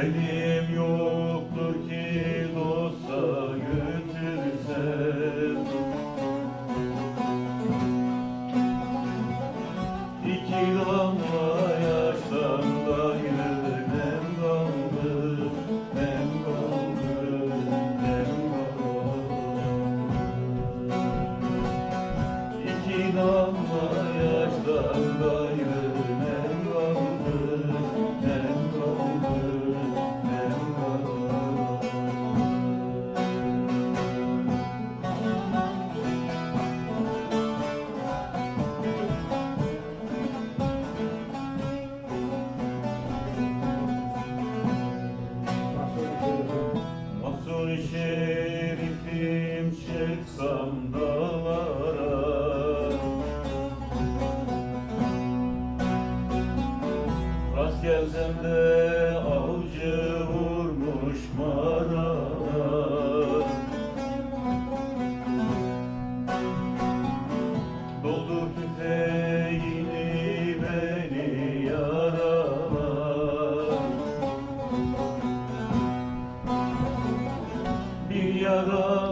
Elim yoktur ki dosta götürsem İki damla yaştan gayrı nem kaldı. Nem kaldı, nem kaldı İki damla yaştan gayrı Şerifim çıksam dağlara Rast gelsem de avcı vurmuş marana tüfeği bir yara.